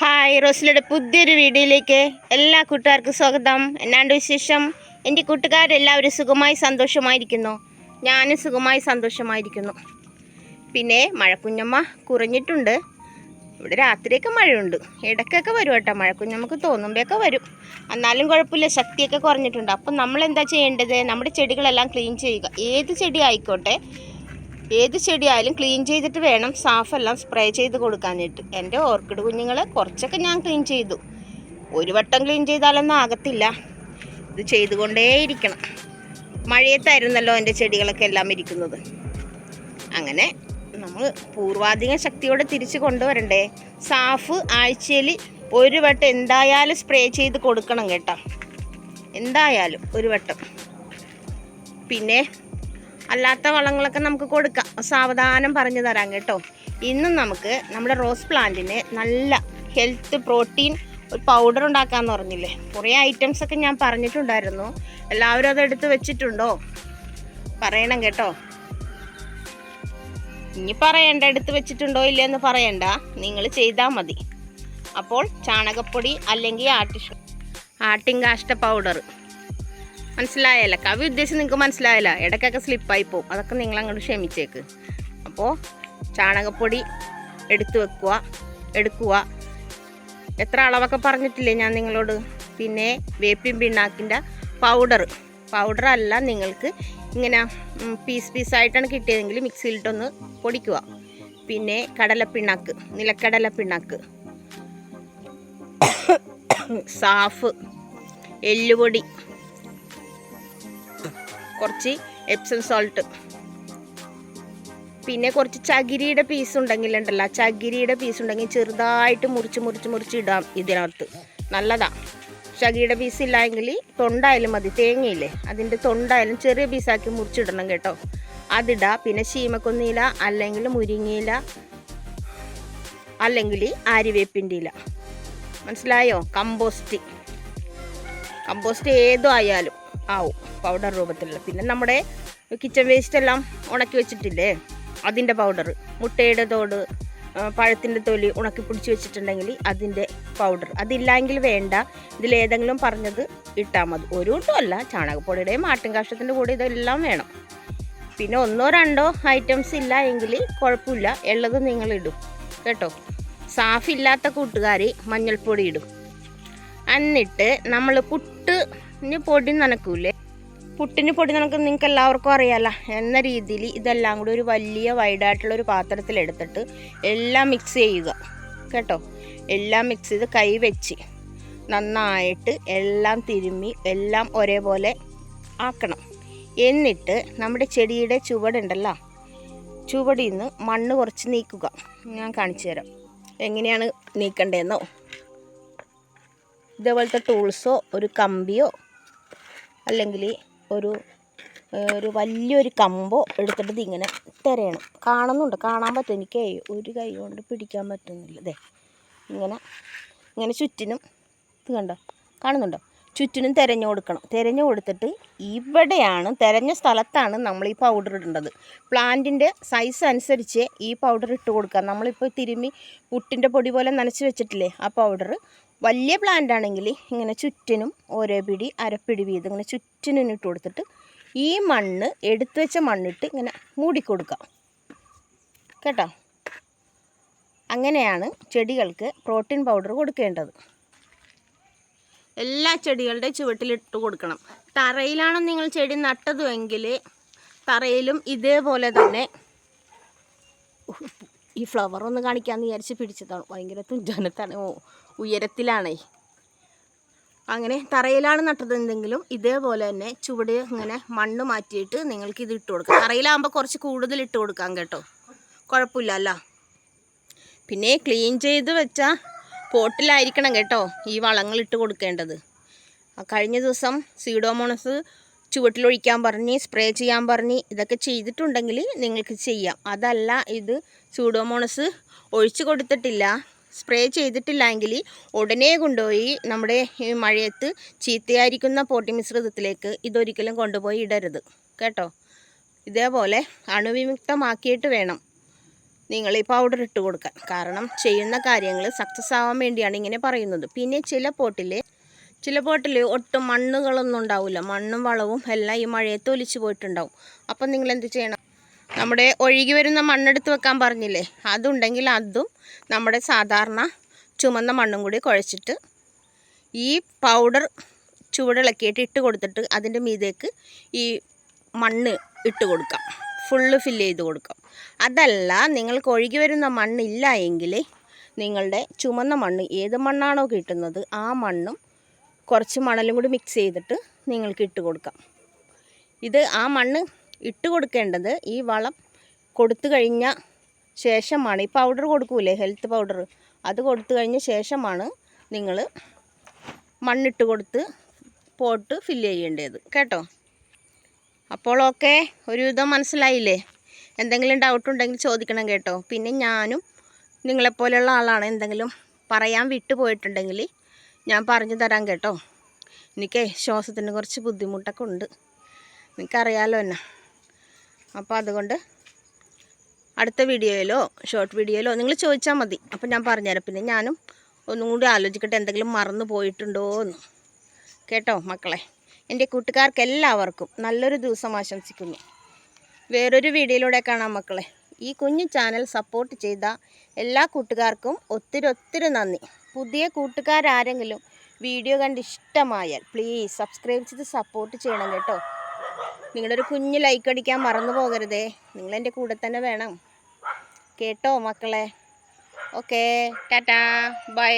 Hi റോസിലയുടെ പുതിയൊരു വീഡിയോയിലേക്ക് എല്ലാ കൂട്ടുകാർക്കും സ്വാഗതം. എന്നാണ്ട് വിശേഷം? എന്റെ കൂട്ടുകാരെല്ലാവരും സുഖമായി സന്തോഷമായിരിക്കുന്നു. ഞാനും സുഖമായി സന്തോഷമായിരിക്കുന്നു. പിന്നെ മഴക്കുഞ്ഞമ്മ കുറഞ്ഞിട്ടുണ്ട്. ഇവിടെ രാത്രിയൊക്കെ മഴയുണ്ട്. ഇടയ്ക്കൊക്കെ വരും കേട്ടോ. മഴക്കുഞ്ഞമ്മക്ക് തോന്നുമ്പോഴൊക്കെ വരും. എന്നാലും കുഴപ്പമില്ല ശക്തിയൊക്കെ കുറഞ്ഞിട്ടുണ്ട്. അപ്പം നമ്മൾ എന്താ ചെയ്യേണ്ടത്? നമ്മുടെ ചെടികളെല്ലാം ക്ലീൻ ചെയ്യുക. ഏത് ചെടി ആയിക്കോട്ടെ ഏത് ചെടിയായാലും ക്ലീൻ ചെയ്തിട്ട് വേണം സാഫെല്ലാം സ്പ്രേ ചെയ്ത് കൊടുക്കാനായിട്ട്. എന്റെ ഓർക്കിഡ് കുഞ്ഞുങ്ങളെ കുറച്ചൊക്കെ ഞാൻ ക്ലീൻ ചെയ്തു. ഒരു വട്ടം ക്ലീൻ ചെയ്താലൊന്നും ആകത്തില്ല. ഇത് ചെയ്തുകൊണ്ടേയിരിക്കണം. മഴയത്തായിരുന്നല്ലോ എന്റെ ചെടികളൊക്കെ എല്ലാം ഇരിക്കുന്നത്. അങ്ങനെ നമ്മൾ പൂർവാധിക ശക്തിയോടെ തിരിച്ച് കൊണ്ടുവരണ്ടേ. സാഫ് ആഴ്ചയിൽ ഒരു വട്ടം എന്തായാലും സ്പ്രേ ചെയ്ത് കൊടുക്കണം കേട്ടോ. എന്തായാലും ഒരു വട്ടം. പിന്നെ അല്ലാത്ത വളങ്ങളൊക്കെ നമുക്ക് കൊടുക്കാം. സാവധാനം പറഞ്ഞു തരാം കേട്ടോ. ഇന്നും നമുക്ക് നമ്മുടെ റോസ് പ്ലാന്റിന് നല്ല ഹെൽത്ത് പ്രോട്ടീൻ ഒരു പൗഡർ ഉണ്ടാക്കാമെന്ന് പറഞ്ഞില്ലേ? കുറേ ഐറ്റംസ് ഒക്കെ ഞാൻ പറഞ്ഞിട്ടുണ്ടായിരുന്നു. എല്ലാവരും അത് എടുത്ത് വെച്ചിട്ടുണ്ടോ? പറയണം കേട്ടോ. ഇനി പറയണ്ട എടുത്ത് വെച്ചിട്ടുണ്ടോ ഇല്ലയെന്ന് പറയണ്ട. നിങ്ങൾ ചെയ്താൽ മതി. അപ്പോൾ ചാണകപ്പൊടി അല്ലെങ്കിൽ ആട്ടിഷ ആട്ടിങ്കാഷ്ട പൗഡർ മനസ്സിലായല്ല. കവി ഉദ്ദേശിച്ച് നിങ്ങൾക്ക് മനസ്സിലായല്ല. ഇടയ്ക്കൊക്കെ സ്ലിപ്പായി പോകും അതൊക്കെ നിങ്ങൾ അങ്ങോട്ട് ക്ഷമിച്ചേക്ക്. അപ്പോൾ ചാണകപ്പൊടി എടുത്തു വെക്കുക എടുക്കുക. എത്ര അളവൊക്കെ പറഞ്ഞിട്ടില്ലേ ഞാൻ നിങ്ങളോട്? പിന്നെ വേപ്പിൻ പിണ്ണാക്കിന്റെ പൗഡർ. പൗഡർ അല്ല നിങ്ങൾക്ക് ഇങ്ങനെ പീസ് പീസായിട്ടാണ് കിട്ടിയതെങ്കിൽ മിക്സിയിലിട്ടൊന്ന് പൊടിക്കുക. പിന്നെ കടലപ്പിണ്ണാക്ക് നിലക്കടല പിണ്ണാക്ക് സാഫ് എല്ലുപൊടി. കുറച്ച് എപ്സം സോൾട്ട് പിന്നെ കുറച്ച് ചകിരിയുടെ പീസ് ഉണ്ടെങ്കിൽ ഉണ്ടല്ലോ ചകിരിയുടെ പീസ് ഉണ്ടെങ്കിൽ ചെറുതായിട്ട് മുറിച്ച് മുറിച്ച് മുറിച്ച് ഇടാം ഇതിനകത്ത്. നല്ലതാ. ചകിരിയുടെ പീസ് ഇല്ലായെങ്കിൽ തൊണ്ടായാലും മതി തേങ്ങയില്ലേ? അതിന്റെ തൊണ്ടായാലും ചെറിയ പീസാക്കി മുറിച്ചിടണം കേട്ടോ. അതിടാ. പിന്നെ ശീമക്കൊന്നിയില അല്ലെങ്കിൽ മുരിങ്ങയില അല്ലെങ്കിൽ ആരിവേപ്പിന്റെ ഇല. മനസ്സിലായോ? കമ്പോസ്റ്റ്. കമ്പോസ്റ്റ് ഏതും ആയാലും ആവും പൗഡർ രൂപത്തിലുള്ള. പിന്നെ നമ്മുടെ കിച്ചൺ വേസ്റ്റ് എല്ലാം ഉണക്കി വെച്ചിട്ടില്ലേ? അതിന്റെ പൗഡർ മുട്ടയുടെ തോട് പഴത്തിന്റെ തൊലി ഉണക്കി പിടിച്ച് വെച്ചിട്ടുണ്ടെങ്കിൽ അതിന്റെ പൗഡർ അതില്ലെങ്കിൽ വേണ്ട ഇതിലേതെങ്കിലും പറഞ്ഞത് ഇട്ടാൽ മതി. ഒരു കൂട്ടം അല്ല ചാണകപ്പൊടിയുടെയും ആട്ടിൻകാഷ്ടത്തിന്റെ കൂടെ ഇതെല്ലാം വേണം. പിന്നെ ഒന്നോ രണ്ടോ ഐറ്റംസ് ഇല്ല എങ്കിൽ കുഴപ്പമില്ല ഉള്ളത് നിങ്ങൾ ഇടും. കേട്ടോ? സാഫ് ഇല്ലാത്ത കൂട്ടുകാർ മഞ്ഞൾപ്പൊടി ഇടും. എന്നിട്ട് നമ്മൾ പുട്ടിന് പൊടി നനക്കൂലേ? പുട്ടിന് പൊടി നനക്ക് നിങ്ങൾക്ക് എല്ലാവർക്കും അറിയാലോ. എന്ന രീതിയിൽ ഇതെല്ലാം കൂടി ഒരു വലിയ വൈഡായിട്ടുള്ള ഒരു പാത്രത്തിൽ എടുത്തിട്ട് എല്ലാം മിക്സ് ചെയ്യുക. കേട്ടോ? എല്ലാം മിക്സ് ചെയ്ത് കൈ വെച്ച് നന്നായിട്ട് എല്ലാം തിരുമ്മി എല്ലാം ഒരേപോലെ ആക്കണം. എന്നിട്ട് നമ്മുടെ ചെടിയുടെ ചുവടുണ്ടല്ലോ? ചുവടിൽ നിന്ന് മണ്ണ് കുറച്ച് നീക്കുക. ഞാൻ കാണിച്ചു തരാം. എങ്ങനെയാണ് നീക്കണ്ടതെന്നോ? ഇതേപോലത്തെ ടൂൾസോ ഒരു കമ്പിയോ അല്ലെങ്കിൽ ഒരു ഒരു വലിയൊരു കമ്പോ എടുത്തിട്ട് ഇങ്ങനെ തിരയണം. കാണുന്നുണ്ട്. കാണാൻ പറ്റും. എനിക്ക് ഒരു കൈ കൊണ്ട് പിടിക്കാൻ പറ്റുന്നില്ല. അതെ ഇങ്ങനെ ഇങ്ങനെ ചുറ്റിനും ഇത് കണ്ടോ? കാണുന്നുണ്ടോ? ചുറ്റിനും തിരഞ്ഞു കൊടുക്കണം. തിരഞ്ഞു കൊടുത്തിട്ട് ഇവിടെയാണ് തിരഞ്ഞ സ്ഥലത്താണ് നമ്മൾ ഈ പൗഡർ ഇടേണ്ടത്. പ്ലാന്റിന്റെ സൈസ് അനുസരിച്ച് ഈ പൗഡർ ഇട്ട് കൊടുക്കുക. നമ്മളിപ്പോൾ തിരുമ്മി പുട്ടിന്റെ പൊടി പോലെ നനച്ച് വെച്ചിട്ടില്ലേ ആ പൗഡർ വലിയ പ്ലാന്റ് ആണെങ്കിൽ ഇങ്ങനെ ചുറ്റിനും ഓരോ പിടി അരപ്പിടി വീതം ഇങ്ങനെ ചുറ്റിനും ഇട്ട് കൊടുത്തിട്ട് ഈ മണ്ണ് എടുത്തു വെച്ച മണ്ണിട്ട് ഇങ്ങനെ മൂടിക്കൊടുക്കാം കേട്ടോ? അങ്ങനെയാണ് ചെടികൾക്ക് പ്രോട്ടീൻ പൗഡർ കൊടുക്കേണ്ടത്. എല്ലാ ചെടികളുടെ ചുവട്ടിലിട്ട് കൊടുക്കണം. തറയിലാണ് നിങ്ങൾ ചെടി നട്ടതുമെങ്കിൽ തറയിലും ഇതേപോലെ തന്നെ ഈ ഫ്ലവർ ഒന്ന് കാണിക്കാമെന്ന് വിചാരിച്ച് പിടിച്ചതാണ്. ഭയങ്കര തുഞ്ചാനത്താണ്. ഉയരത്തിലാണേ. അങ്ങനെ തറയിലാണ് നട്ടതെന്തെങ്കിലും ഇതേപോലെ തന്നെ ചുവട് ഇങ്ങനെ മണ്ണ് മാറ്റിയിട്ട് നിങ്ങൾക്ക് ഇത് ഇട്ട് കൊടുക്കാം. തറയിലാകുമ്പോൾ കുറച്ച് കൂടുതൽ ഇട്ട് കൊടുക്കാം കേട്ടോ. കുഴപ്പമില്ല പിന്നെ ക്ലീൻ ചെയ്ത് വെച്ച പോട്ടിലായിരിക്കണം കേട്ടോ ഈ വളങ്ങൾ ഇട്ട് കൊടുക്കേണ്ടത്. കഴിഞ്ഞ ദിവസം സീഡോമോണസ് ചുവട്ടിലൊഴിക്കാൻ പറഞ്ഞ് സ്പ്രേ ചെയ്യാൻ പറഞ്ഞ് ഇതൊക്കെ ചെയ്തിട്ടുണ്ടെങ്കിൽ നിങ്ങൾക്ക് ചെയ്യാം. അതല്ല ഇത് സ്യൂഡോമോണസ് ഒഴിച്ചു കൊടുത്തിട്ടില്ല. സ്പ്രേ ചെയ്തിട്ടില്ല എങ്കിൽ ഉടനെ കൊണ്ടുപോയി നമ്മുടെ ഈ മഴയത്ത് ചീത്തയായിരിക്കുന്ന പോട്ടി മിശ്രിതത്തിലേക്ക് ഇതൊരിക്കലും കൊണ്ടുപോയി ഇടരുത്. കേട്ടോ? ഇതേപോലെ അണുവിമുക്തമാക്കിയിട്ട് വേണം നിങ്ങൾ ഈ പൗഡർ ഇട്ട് കൊടുക്കാൻ. കാരണം ചെയ്യുന്ന കാര്യങ്ങൾ സക്സസ് ആവാൻ വേണ്ടിയാണ് ഇങ്ങനെ പറയുന്നത്. പിന്നെ ചില പോട്ടിൽ ചില പോട്ടിൽ ഒട്ടും മണ്ണുകളൊന്നും ഉണ്ടാവില്ല മണ്ണും വളവും എല്ലാം ഈ മഴയത്ത് ഒലിച്ചു പോയിട്ടുണ്ടാവും. അപ്പം നിങ്ങൾ എന്ത് ചെയ്യണം? നമ്മുടെ ഒഴുകി വരുന്ന മണ്ണെടുത്ത് വെക്കാൻ പറഞ്ഞില്ലേ? അതുണ്ടെങ്കിൽ അതും നമ്മുടെ സാധാരണ ചുമന്ന മണ്ണും കൂടി കുഴച്ചിട്ട് ഈ പൗഡർ ചൂടിളക്കിയിട്ട് ഇട്ട് കൊടുത്തിട്ട് അതിന്റെ മീതേക്ക് ഈ മണ്ണ് ഇട്ട് കൊടുക്കാം. ഫുള്ള് ഫില്ല് ചെയ്ത് കൊടുക്കാം. അതല്ല നിങ്ങൾക്ക് ഒഴുകി വരുന്ന മണ്ണില്ല എങ്കിൽ നിങ്ങളുടെ ചുമന്ന മണ്ണ് ഏത് മണ്ണാണോ കിട്ടുന്നത് ആ മണ്ണും കുറച്ച് മണലും കൂടി മിക്സ് ചെയ്തിട്ട് നിങ്ങൾക്ക് ഇട്ട് കൊടുക്കാം. ഇത് ആ മണ്ണ് ഇട്ട് കൊടുക്കേണ്ടത് ഈ വളം കൊടുത്തു കഴിഞ്ഞ ശേഷമാണ്. ഈ പൗഡർ കൊടുക്കൂലേ? ഹെൽത്ത് പൗഡർ അത് കൊടുത്തു കഴിഞ്ഞ ശേഷമാണ് നിങ്ങൾ മണ്ണിട്ട് കൊടുത്ത് പോട്ട് ഫില്ല് ചെയ്യേണ്ടത്. കേട്ടോ? അപ്പോൾ ഓക്കെ. ഒരുവിധം മനസ്സിലായില്ലേ? എന്തെങ്കിലും ഡൗട്ട് ഉണ്ടെങ്കിൽ ചോദിക്കണം കേട്ടോ. പിന്നെ ഞാനും നിങ്ങളെപ്പോലെയുള്ള ആളാണ്. എന്തെങ്കിലും പറയാൻ വിട്ടുപോയിട്ടുണ്ടെങ്കിൽ ഞാൻ പറഞ്ഞു തരാം കേട്ടോ. എനിക്ക് ശ്വാസത്തിന് കുറച്ച് ബുദ്ധിമുട്ടൊക്കെ ഉണ്ട്. എനിക്കറിയാലോ എന്നാ. അപ്പോൾ അതുകൊണ്ട് അടുത്ത വീഡിയോയിലോ ഷോർട്ട് വീഡിയോയിലോ നിങ്ങൾ ചോദിച്ചാൽ മതി. അപ്പോൾ ഞാൻ പറഞ്ഞുതരാം. പിന്നെ ഞാനും ഒന്നും കൂടി ആലോചിക്കട്ടെ എന്തെങ്കിലും മറന്നു പോയിട്ടുണ്ടോ എന്ന് കേട്ടോ മക്കളെ? എന്റെ കൂട്ടുകാർക്ക് എല്ലാവർക്കും നല്ലൊരു ദിവസം ആശംസിക്കുന്നു. വേറൊരു വീഡിയോയിലൂടെ കാണാം മക്കളെ. ഈ കുഞ്ഞു ചാനൽ സപ്പോർട്ട് ചെയ്ത എല്ലാ കൂട്ടുകാർക്കും ഒത്തിരി ഒത്തിരി നന്ദി. പുതിയ കൂട്ടുകാരാരെങ്കിലും വീഡിയോ കണ്ട് ഇഷ്ടമായാൽ പ്ലീസ് സബ്സ്ക്രൈബ് ചെയ്ത് സപ്പോർട്ട് ചെയ്യണം കേട്ടോ. നിങ്ങളൊരു കുഞ്ഞ് ലൈക്ക് അടിക്കാൻ മറന്നു പോകരുതേ. നിങ്ങളെന്റെ കൂടെ തന്നെ വേണം. കേട്ടോ മക്കളെ? ഓക്കേ ടാറ്റാ. ബൈ